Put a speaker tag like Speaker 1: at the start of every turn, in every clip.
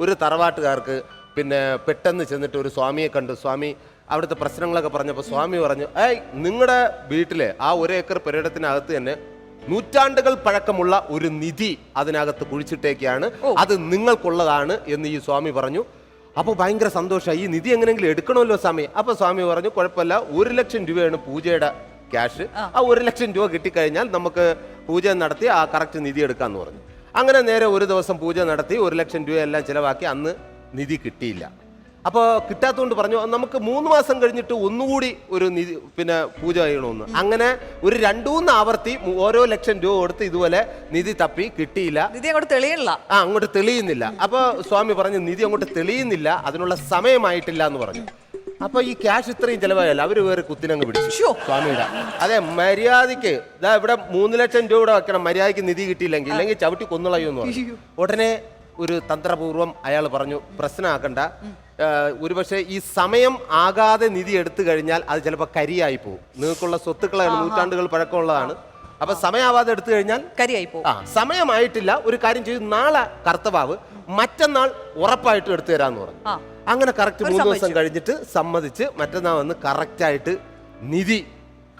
Speaker 1: ഒരു തറവാട്ടുകാർക്ക് പിന്നെ പെട്ടെന്ന് ചെന്നിട്ട് ഒരു സ്വാമിയെ കണ്ടു. സ്വാമി അവിടുത്തെ പ്രശ്നങ്ങളൊക്കെ പറഞ്ഞപ്പോൾ സ്വാമി പറഞ്ഞു ഏയ് നിങ്ങളുടെ വീട്ടിലെ ആ ഒരു ഏക്കർ പുരയിടത്തിനകത്ത് തന്നെ നൂറ്റാണ്ടുകൾ പഴക്കമുള്ള ഒരു നിധി അതിനകത്ത് കുഴിച്ചിട്ടേക്കാണ്. അത് നിങ്ങൾക്കുള്ളതാണ് എന്ന് ഈ സ്വാമി പറഞ്ഞു. അപ്പോൾ ഭയങ്കര സന്തോഷമായി ഈ നിധി എങ്ങനെയെങ്കിലും എടുക്കണമല്ലോ സ്വാമി. അപ്പോൾ സ്വാമി പറഞ്ഞു കുഴപ്പമില്ല. ഒരു ലക്ഷം രൂപയാണ് പൂജയുടെ ക്യാഷ്. ആ. ഒരു ലക്ഷം രൂപ കിട്ടിക്കഴിഞ്ഞാൽ നമുക്ക് പൂജ നടത്തി ആ കറക്റ്റ് നിധി എടുക്കാമെന്ന് പറഞ്ഞു. അങ്ങനെ നേരെ ഒരു ദിവസം പൂജ നടത്തി ഒരു ലക്ഷം രൂപയെല്ലാം ചിലവാക്കി അന്ന് നിധി കിട്ടിയില്ല. അപ്പോൾ കിട്ടാത്തതുകൊണ്ട് പറഞ്ഞു നമുക്ക് മൂന്ന് മാസം കഴിഞ്ഞിട്ട് ഒന്നുകൂടി ഒരു നിധി പിന്നെ പൂജ ചെയ്യണമെന്ന് അങ്ങനെ ഒരു രണ്ടൂന്ന് ആവർത്തി ഓരോ ലക്ഷം രൂപ കൊടുത്ത് ഇതുപോലെ നിധി തപ്പി കിട്ടിയില്ല.
Speaker 2: നിധി അങ്ങോട്ട് തെളിയുന്നില്ല
Speaker 1: ആ അങ്ങോട്ട് തെളിയുന്നില്ല. അപ്പോൾ സ്വാമി പറഞ്ഞു നിധി അങ്ങോട്ട് തെളിയുന്നില്ല അതിനുള്ള സമയമായിട്ടില്ല എന്ന് പറഞ്ഞു. അപ്പൊ ഈ ക്യാഷ് ഇത്രയും ചെലവായല്ല. അവർ വേറെ കുത്തിനങ്ങ് പിടിച്ചു. സ്വാമിയുടെ. അതെ മര്യാദയ്ക്ക് ഇതാ ഇവിടെ മൂന്ന് ലക്ഷം രൂപ ഇവിടെ വെക്കണം. മര്യാദയ്ക്ക് നിധി കിട്ടിയില്ലെങ്കിൽ ഇല്ലെങ്കിൽ ചവിട്ടി കൊന്നുളയുമെന്ന് പറഞ്ഞു. ഉടനെ ഒരു തന്ത്രപൂർവം അയാൾ പറഞ്ഞു പ്രശ്നമാക്കണ്ട. ഒരുപക്ഷെ ഈ സമയം ആകാതെ നിധി എടുത്തു കഴിഞ്ഞാൽ അത് ചിലപ്പോൾ കരിയായി പോകും. നിങ്ങൾക്കുള്ള സ്വത്തുക്കളാണ് നൂറ്റാണ്ടുകൾ പഴക്കമുള്ളതാണ്. അപ്പൊ സമയമാവാതെ എടുത്തു കഴിഞ്ഞാൽ
Speaker 2: കരിയായി പോകും.
Speaker 1: ആ സമയമായിട്ടില്ല. ഒരു കാര്യം ചെയ്തു നാളെ കർത്തവാവ് മറ്റന്നാൾ ഉറപ്പായിട്ടും എടുത്തു തരാന്ന് പറഞ്ഞു. അങ്ങനെ കറക്റ്റ് മൂന്ന് ദിവസം കഴിഞ്ഞിട്ട് സമ്മതിച്ച് മറ്റന്നാൾ വന്ന് കറക്റ്റായിട്ട് നിധി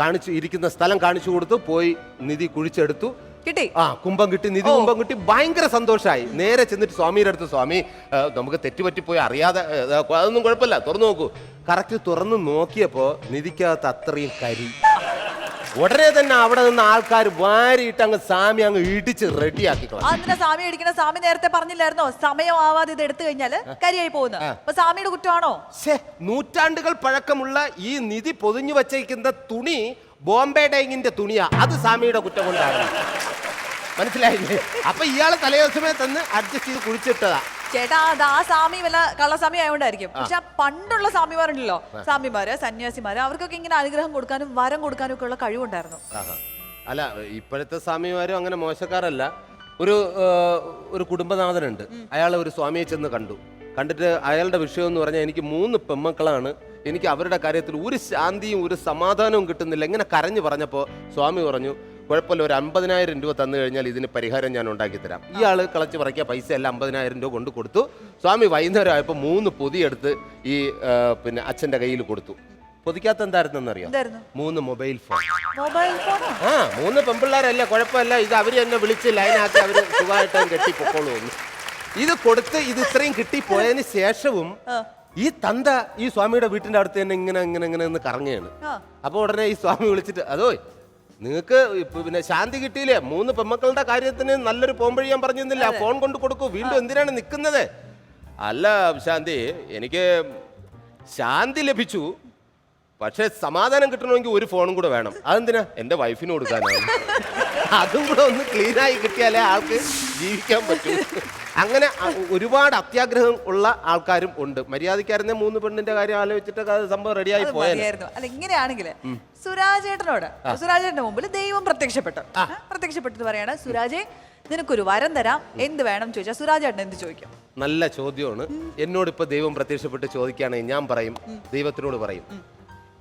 Speaker 1: കാണിച്ചു ഇരിക്കുന്ന സ്ഥലം കാണിച്ചു കൊടുത്തു പോയി നിധി കുഴിച്ചെടുത്തു.
Speaker 2: കിട്ടി.
Speaker 1: ആ കുംഭം കിട്ടി നിധി കുംഭം കിട്ടി ഭയങ്കര സന്തോഷമായി നേരെ ചെന്നിട്ട് സ്വാമിയുടെ അടുത്ത് സ്വാമി നമുക്ക് തെറ്റുപറ്റിപ്പോയി അറിയാതെ അതൊന്നും കുഴപ്പമില്ല തുറന്നു നോക്കൂ. കറക്റ്റ് തുറന്നു നോക്കിയപ്പോ നിധിക്കകത്ത് അത്രയും കരി. ഉടനെ തന്നെ അവിടെ നിന്ന് ആൾക്കാർ വാരിയിട്ട് അങ്ങ് സ്വാമി അങ്ങ് ഇടിച്ച് റെഡിയാക്കി
Speaker 2: അതിനെ സ്വാമി അടിക്കുന്ന സ്വാമി നേരത്തെ പറഞ്ഞില്ലായിരുന്നോ? സമയം ആവാതെ ഇത് എടുത്തു കഴിഞ്ഞാൽ കരിയായി പോകുന്നു. അപ്പൊ സ്വാമിയുടെ കുറ്റമാണോ?
Speaker 1: നൂറ്റാണ്ടുകൾ പഴക്കമുള്ള ഈ നിധി പൊതിഞ്ഞു വച്ചേക്കുന്ന തുണി ബോംബെ ഡൈങ്ങിന്റെ തുണിയാ. അത് സ്വാമിയുടെ കുറ്റം കൊണ്ടാണ്. മനസ്സിലായില്ലേ? അപ്പൊ ഇയാൾ തലേദിവസമേ തന്ന് അഡ്ജസ്റ്റ് ചെയ്ത് കുഴിച്ചിട്ടതാ.
Speaker 2: ചേട്ടാ അത് ആ സ്വാമി വല്ല കള്ളസ്വാമി ആയതുകൊണ്ടായിരിക്കും പക്ഷെ ആ പണ്ടുള്ള സ്വാമിമാരുണ്ടല്ലോ. സ്വാമിമാര് സന്യാസിമാര് അവർക്കൊക്കെ ഇങ്ങനെ അനുഗ്രഹം കൊടുക്കാനും വരം കൊടുക്കാനും ഒക്കെ ഉള്ള കഴിവുണ്ടായിരുന്നു.
Speaker 1: ആഹാ. അല്ല ഇപ്പോഴത്തെ സ്വാമിമാരും അങ്ങനെ മോശക്കാരല്ല. ഒരു ഒരു കുടുംബനാഥനുണ്ട്. അയാൾ ഒരു സ്വാമിയെ ചെന്ന് കണ്ടു. കണ്ടിട്ട് അയാളുടെ വിഷയം എന്ന് പറഞ്ഞാൽ എനിക്ക് മൂന്ന് പെമ്മക്കളാണ്. എനിക്ക് അവരുടെ കാര്യത്തിൽ ഒരു ശാന്തിയും ഒരു സമാധാനവും കിട്ടുന്നില്ല. ഇങ്ങനെ കരഞ്ഞു പറഞ്ഞപ്പോൾ സ്വാമി പറഞ്ഞു കുഴപ്പമില്ല ഒരു അമ്പതിനായിരം രൂപ തന്നു കഴിഞ്ഞാൽ ഇതിന് പരിഹാരം ഞാൻ ഉണ്ടാക്കി തരാം. ഇയാൾ കളച്ച് പറക്കിയ പൈസ എല്ലാം അമ്പതിനായിരം രൂപ കൊണ്ട് കൊടുത്തു. സ്വാമി വൈകുന്നേരം ആയപ്പോൾ മൂന്ന് പൊതിയെടുത്ത് ഈ പിന്നെ അച്ഛന്റെ കയ്യിൽ കൊടുത്തു. പൊതിക്കാത്ത എന്തായിരുന്നെന്ന്
Speaker 2: അറിയാം?
Speaker 1: മൂന്ന് മൊബൈൽ ഫോൺ.
Speaker 2: മൊബൈൽ
Speaker 1: ആ മൂന്ന് പെമ്പിള്ളേരല്ല കുഴപ്പമില്ല. ഇത് അവർ എന്നെ വിളിച്ച് ലൈനാക്കി അവർ സുഖമായിട്ട് കെട്ടി പൊക്കോളൂ ഇത് കൊടുത്ത് ഇത് ഇത്രയും കിട്ടിപ്പോയതിന് ശേഷവും ഈ തന്ത ഈ സ്വാമിയുടെ വീട്ടിന്റെ അടുത്ത് തന്നെ ഇങ്ങനെ ഇങ്ങനെ ഇങ്ങനെ കറങ്ങുകയാണ്. അപ്പൊ ഉടനെ ഈ സ്വാമി വിളിച്ചിട്ട് അതോ നിങ്ങൾക്ക് ഇപ്പൊ പിന്നെ ശാന്തി കിട്ടിയില്ലേ? മൂന്ന് പെമ്മക്കളുടെ കാര്യത്തിന് നല്ലൊരു പോംവഴി ഞാൻ പറഞ്ഞിരുന്നില്ല. ഫോൺ കൊണ്ട് കൊടുക്കൂ. വീണ്ടും എന്തിനാണ് നിൽക്കുന്നത്? അല്ല ശാന്തി എനിക്ക് ശാന്തി ലഭിച്ചു. പക്ഷേ സമാധാനം കിട്ടണമെങ്കിൽ ഒരു ഫോണും കൂടെ വേണം. അതെന്തിനാ? എന്റെ വൈഫിന് കൊടുക്കാനാണ്. അതും കൂടെ ഒന്ന് ക്ലീനായി കിട്ടിയാലേ ആൾക്ക് ജീവിക്കാൻ പറ്റൂ. അങ്ങനെ ഒരുപാട് അത്യാഗ്രഹം ഉള്ള ആൾക്കാരും ഉണ്ട്. മര്യാദക്കാരനെ മൂന്ന് പെണ്ണിന്റെ കാര്യം ആലോചിച്ചിട്ടൊക്കെ അത് സംഭവം റെഡിയായി
Speaker 2: മതിയായിരുന്നു. അല്ല ഇങ്ങനെയാണെങ്കിൽ സുരാജേട്ടനോട് സുരാജേട്ടന്റെ മുമ്പിൽ ദൈവം പ്രത്യക്ഷപ്പെട്ടു? പ്രത്യക്ഷപ്പെട്ടു പറയാണ് സുരാജേ നിനക്കൊരു വരം തരാം. എന്ത് വേണം ചോദിച്ചാൽ സുരാജേട്ടൻ എന്ത് ചോദിക്കും?
Speaker 1: നല്ല ചോദ്യമാണ്. എന്നോട് ഇപ്പൊ ദൈവം പ്രത്യക്ഷപ്പെട്ട് ചോദിക്കുകയാണെങ്കിൽ ഞാൻ പറയും ദൈവത്തിനോട് പറയും.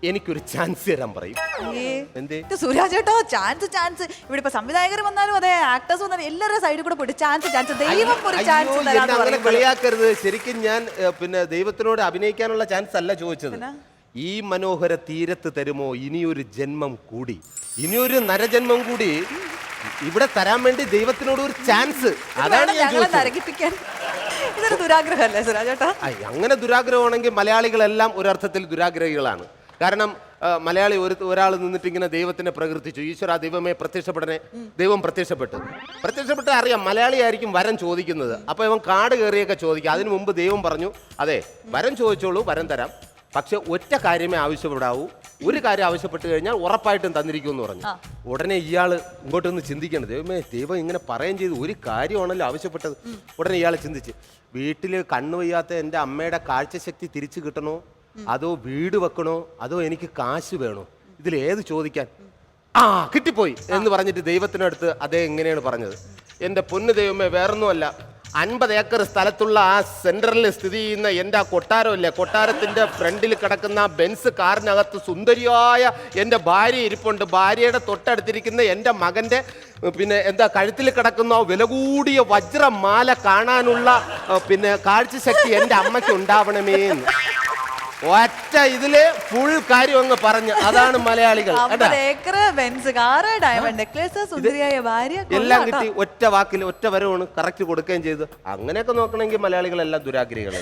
Speaker 1: എനിക്കൊരു ചാൻസ് തരാൻ പറയും.
Speaker 2: സുരാജ്
Speaker 1: എന്തേ?
Speaker 2: ഇത് സുരാജേട്ടോ ചാൻസ് ചാൻസ് ഇവിടെ ഇപ്പൊ സംവിധായകർ വന്നാലും അതെ ആക്ടേഴ്സ് വന്നാലും എല്ലാവരുടെ സൈഡിൽ കൂടെ പോയിട്ട് ചാൻസ് ചാൻസ് ദൈവം ഒരു
Speaker 1: അയ്യോ,
Speaker 2: ചാൻസ്
Speaker 1: എന്നെ
Speaker 2: തരാന്ന്
Speaker 1: അങ്ങനെ കളിയാക്കരുത്. ശരിക്കും ഞാൻ പിന്നെ ദൈവത്തിനോട് അഭിനയിക്കാനുള്ള ചാൻസ് അല്ല ചോദിച്ചത്. ഈ മനോഹര തീരത്ത് തരുമോ? ഇനിയൊരു ജന്മം കൂടി. ഇനിയൊരു നരജന്മം കൂടി ഇവിടെ തരാൻ വേണ്ടി ദൈവത്തിനോട് ഒരു ചാൻസ് അതാണ് ഞാൻ
Speaker 2: ഞങ്ങളെ
Speaker 1: ചോദിച്ചത്.
Speaker 2: നരകിപ്പിക്കാൻ. ഇതൊരു ദുരാഗ്രഹമല്ലേ സുരാജേട്ടാ
Speaker 1: ഐ, അങ്ങനെ ദുരാഗ്രഹമാണെങ്കിൽ മലയാളികളെല്ലാം ഒരർത്ഥത്തിൽ ദുരാഗ്രഹികളാണ്. കാരണം മലയാളി ഒരു ഒരാൾ നിന്നിട്ട് ഇങ്ങനെ ദൈവത്തിനെ പ്രകീർത്തിച്ചു. ഈശ്വര ദൈവമേ പ്രത്യക്ഷപ്പെടനെ ദൈവം പ്രത്യക്ഷപ്പെട്ടു. പ്രത്യക്ഷപ്പെട്ട അറിയാം മലയാളി ആയിരിക്കും വരം ചോദിക്കുന്നത്. അപ്പൊ ഇവൻ കാട് കയറിയൊക്കെ ചോദിക്കുക അതിനു മുമ്പ് ദൈവം പറഞ്ഞു അതെ വരം ചോദിച്ചോളൂ വരം തരാം. പക്ഷെ ഒറ്റ കാര്യമേ ആവശ്യപ്പെടാവൂ. ഒരു കാര്യം ആവശ്യപ്പെട്ട് കഴിഞ്ഞാൽ ഉറപ്പായിട്ടും തന്നിരിക്കും എന്ന് പറഞ്ഞു ഉടനെ ഇയാൾ ഇങ്ങോട്ട് ഒന്ന് ചിന്തിക്കണം ദൈവമേ ദൈവം ഇങ്ങനെ പറയുകയും ചെയ്തു. ഒരു കാര്യമാണല്ലോ ആവശ്യപ്പെട്ടത്. ഉടനെ ഇയാൾ ചിന്തിച്ച് വീട്ടിൽ കണ്ണു വയ്യാത്ത എന്റെ അമ്മയുടെ കാഴ്ചശക്തി തിരിച്ചു കിട്ടണോ? അതോ വീട് വെക്കണോ? അതോ എനിക്ക് കാശ് വേണോ? ഇതിൽ ഏത് ചോദിക്കാൻ? ആ കിട്ടിപ്പോയി എന്ന് പറഞ്ഞിട്ട് ദൈവത്തിനടുത്ത് അതേ എങ്ങനെയാണ് പറഞ്ഞത്. എന്റെ പൊന്നു ദൈവമേ വേറൊന്നുമല്ല. അൻപത് ഏക്കർ സ്ഥലത്തുള്ള ആ സെന്ററിൽ സ്ഥിതി ചെയ്യുന്ന എന്റെ ആ കൊട്ടാരമില്ലേ കൊട്ടാരത്തിന്റെ ഫ്രണ്ടിൽ കിടക്കുന്ന ആ ബെൻസ് കാറിനകത്ത് സുന്ദരിയായ എന്റെ ഭാര്യ ഇരിപ്പുണ്ട്. ഭാര്യയുടെ തൊട്ടടുത്തിരിക്കുന്ന എന്റെ മകന്റെ പിന്നെ എന്താ കഴുത്തിൽ കിടക്കുന്ന വില കൂടിയ വജ്രമാല കാണാനുള്ള പിന്നെ കാഴ്ചശക്തി എന്റെ അമ്മയ്ക്ക് ഉണ്ടാവണമേ എന്ന് ഒറ്റ ഇതിൽ ഫുൾ കാര്യം അങ്ങ് പറഞ്ഞു. അതാണ് മലയാളികൾ. എല്ലാം കിട്ടി. ഒറ്റ വാക്കിൽ ഒറ്റ വരവാണ്. കറക്റ്റ് കൊടുക്കുകയും ചെയ്തു. അങ്ങനെയൊക്കെ നോക്കണമെങ്കിൽ മലയാളികളെല്ലാം ദുരാഗ്രഹികൾ